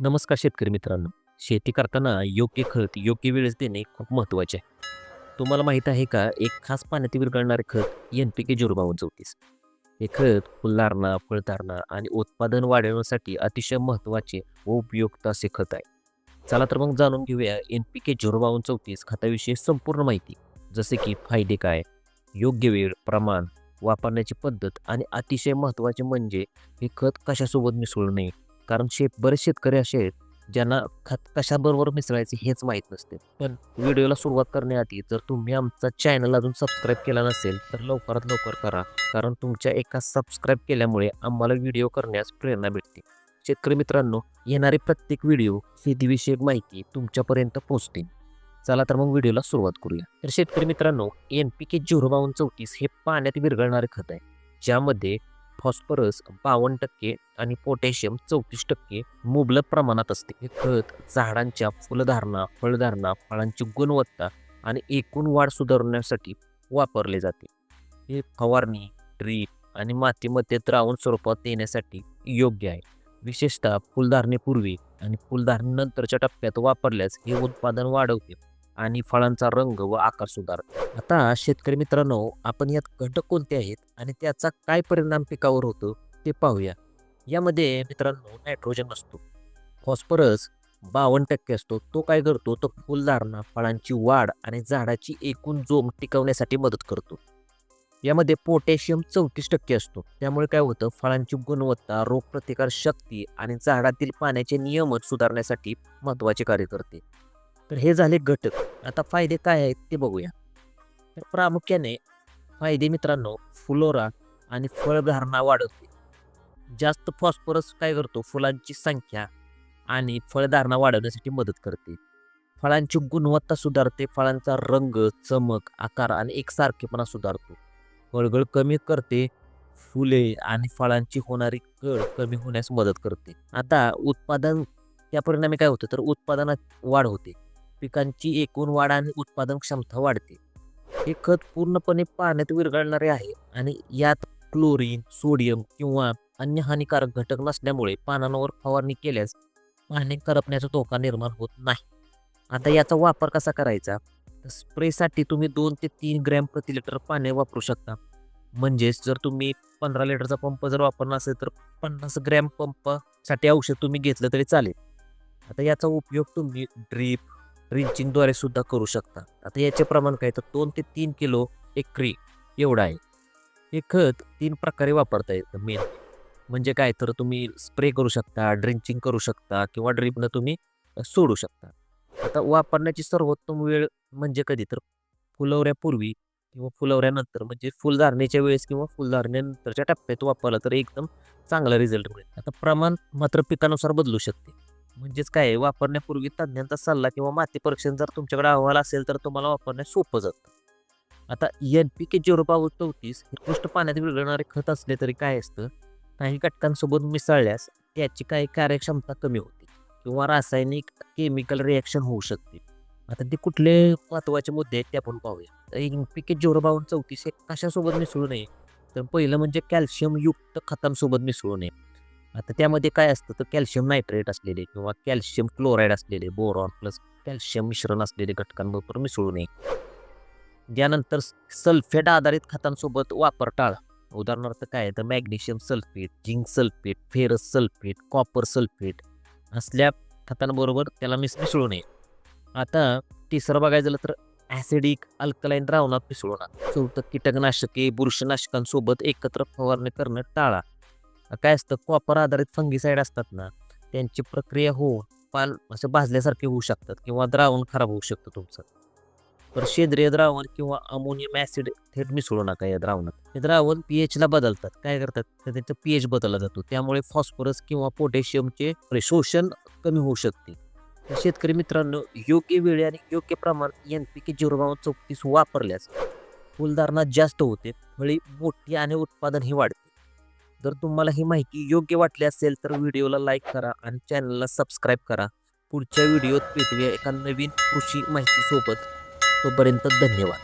नमस्कार शेतकरी मित्रांनो. शेती करताना योग्य खत योग्य वेळेस देणे खूप महत्त्वाचे आहे. तुम्हाला माहीत आहे का एक खास पाण्यात विरघळणारे खत एन पी के झिरो चौतीस. हे खत फुलधारणा फळधारणा आणि उत्पादन वाढवण्यासाठी अतिशय महत्त्वाचे व उपयुक्त असे खत आहे. चला तर मग जाणून घेऊया एन पी के झिरो चौतीस खताविषयी संपूर्ण माहिती. जसे की फायदे काय योग्य वेळ प्रमाण वापरण्याची पद्धत आणि अतिशय महत्त्वाचे म्हणजे हे खत कशासोबत मिसळू नये कारण शेत बरेच शेतकरी असे आहेत ज्यांना खत कशाबरोबर मिसळायचे हेच माहीत नसते. पण व्हिडिओला सुरुवात करण्याआधी जर तुम्ही आमचा चॅनल अजून सबस्क्राईब केला नसेल तर लवकरात लवकर करा कारण तुमच्या एका सबस्क्राईब केल्यामुळे आम्हाला व्हिडिओ करण्यास प्रेरणा भेटते. शेतकरी मित्रांनो येणारे प्रत्येक व्हिडिओ शेतीविषयक माहिती तुमच्यापर्यंत पोहोचतील चला तर मग व्हिडिओला सुरुवात करूया. तर शेतकरी मित्रांनो एन पी के झिरो बावन्न चौतीस हे पाण्यात विरघळणारे खत आहे ज्यामध्ये फॉस्फरस बावन्न टक्के आणि पोटॅशियम चौतीस टक्के मुबलक प्रमाणात असते. हे खत झाडांच्या फुलधारणा फळधारणा फळांची गुणवत्ता आणि एकूण वाढ सुधारण्यासाठी वापरले जाते. हे फवारणी ड्रीप आणि मातीमध्ये द्रावण स्वरूपात देण्यासाठी योग्य आहे. विशेषतः फुलधारणेपूर्वी आणि फुलधारणेनंतरच्या टप्प्यात वापरल्यास हे उत्पादन वाढवते. आणि फळांचा रंग व आकार सुधार. आता शेतकरी मित्रांनो आपण यात घटक कोणते आहेत आणि त्याचा काय परिणाम पिकावर होतो ते पाहूया. यामध्ये मित्रांनो नायट्रोजन असतो. फॉस्फरस बावन्न टक्के असतो. तो काय करतो? तो फुलधारणा फळांची वाढ आणि झाडाची एकूण जोम टिकवण्यासाठी मदत करतो. यामध्ये पोटॅशियम चौतीस टक्के असतो. त्यामुळे काय होतं? फळांची गुणवत्ता रोगप्रतिकार शक्ती आणि झाडातील पाण्याचे नियमन सुधारण्यासाठी महत्त्वाचे कार्य करते. तर हे झाले घटक. आता फायदे काय आहेत ते बघूया. तर प्रामुख्याने फायदे मित्रांनो फुलोरा आणि फळधारणा वाढवते. जास्त फॉस्फरस काय करतो? फुलांची संख्या आणि फळधारणा वाढवण्यासाठी मदत करते. फळांची गुणवत्ता सुधारते फळांचा रंग चमक आकार आणि एकसारखेपणा सुधारतो. फळगळ कमी करते फुले आणि फळांची होणारी कळ कमी होण्यास मदत करते. आता उत्पादन त्या परिणामी काय होतं? तर उत्पादनात वाढ होते. पिकांची एकूण वाढ आणि उत्पादन क्षमता वाढते. हे खत पूर्णपणे पाण्यात विरघळणारे आहे आणि यात क्लोरीन सोडियम किंवा अन्य हानिकारक घटक नसल्यामुळे पानांवर फवारणी केल्यास पाणी करपण्याचा धोका निर्माण होत नाही. आता याचा वापर कसा करायचा? तर स्प्रेसाठी तुम्ही दोन ते तीन ग्रॅम प्रति लिटर पाणी वापरू शकता. म्हणजेच जर तुम्ही पंधरा लिटरचा पंप जर वापरला असेल तर पन्नास ग्रॅम पंपसाठी औषध तुम्ही घेतलं तरी चालेल. आता याचा उपयोग तुम्ही ड्रीप रिंचिंगद्वारे सुद्धा करू शकता. आता याचे प्रमाण काय? तर दोन ते तीन किलो एकरी एवढं आहे. हे खत तीन प्रकारे वापरता येतं मेन म्हणजे काय? तर तुम्ही स्प्रे करू शकता ड्रिंचिंग करू शकता किंवा ड्रिपनं तुम्ही सोडू शकता. आता वापरण्याची सर्वोत्तम वेळ म्हणजे कधी? तर फुलवऱ्यापूर्वी किंवा फुलवऱ्यानंतर. म्हणजे फुलधारणेच्या वेळेस किंवा फुलधारणेनंतरच्या टप्प्यात वापरला तर एकदम चांगला रिझल्ट मिळेल. आता प्रमाण मात्र पिकानुसार बदलू शकते. म्हणजेच काय आहे, वापरण्यापूर्वी तज्ज्ञांचा सल्ला किंवा माती परीक्षण जर तुमच्याकडे अहवाल असेल तर तुम्हाला वापरण्यास सोपं जातं. आता एन पी के झिरो पाव चौतीस हे पृष्ठ पाण्यात विरघळणारे खत असले तरी काय असतं? काही घटकांसोबत मिसळल्यास त्याची काही कार्यक्षमता कमी होते किंवा रासायनिक केमिकल रिॲक्शन होऊ शकते. आता ते कुठले महत्त्वाचे मुद्दे आहेत ते आपण पाहूया. एन पी के झिरो बावन्न चौतीस हे कशासोबत मिसळू नये? तर पहिलं म्हणजे कॅल्शियमयुक्त खतांसोबत मिसळू नये. आता त्यामध्ये काय असतं तर कॅल्शियम नायट्रेट असलेले किंवा कॅल्शियम क्लोराईड असलेले बोरॉन प्लस कॅल्शियम मिश्रण असलेले घटकांबरोबर मिसळू नये त्यानंतर सल्फेट आधारित खतांसोबत वापर टाळा. उदाहरणार्थ काय तर magnesium sulphate zinc sulphate ferrous sulphate copper sulphate असल्या खतांबरोबर त्याला मिस मिसळू नये आता तिसरं बघायचं झालं तर ॲसिडिक अल्कलाईन द्रावणात मिसळू नका चौथं कीटकनाशके बुरशीनाशकांसोबत एकत्र फवारणी करणं टाळा. काय असतं कॉपर आधारित फंगीसाईड असतात ना त्यांची प्रक्रिया होऊन पान असं भाजल्यासारखे होऊ शकतात किंवा द्रावण खराब होऊ शकतं तुमचं. तर सेंद्रिय द्रावण किंवा अमोनियम ॲसिड थेट मिसळू नका या द्रावणात. हे द्रावण पी एचला बदलतात. काय करतात? तर त्यांचा पी एच बदलला जातो. त्यामुळे फॉस्फरस किंवा पोटॅशियमचे शोषण कमी होऊ शकते. तर शेतकरी मित्रांनो योग्य वेळी आणि योग्य प्रमाण एन पी के झिरो बावन्न चौतीस वापरल्यास फुलधारणा जास्त होते. फळी मोठी आणि उत्पादनही वाढते. जर तुम्हाला ही माहिती योग्य वाटली असेल तर व्हिडिओला लाईक करा आणि चॅनलला सबस्क्राईब करा. पुढच्या व्हिडिओत भेटूया एका नवीन कृषी माहितीसोबत. तोपर्यंत धन्यवाद.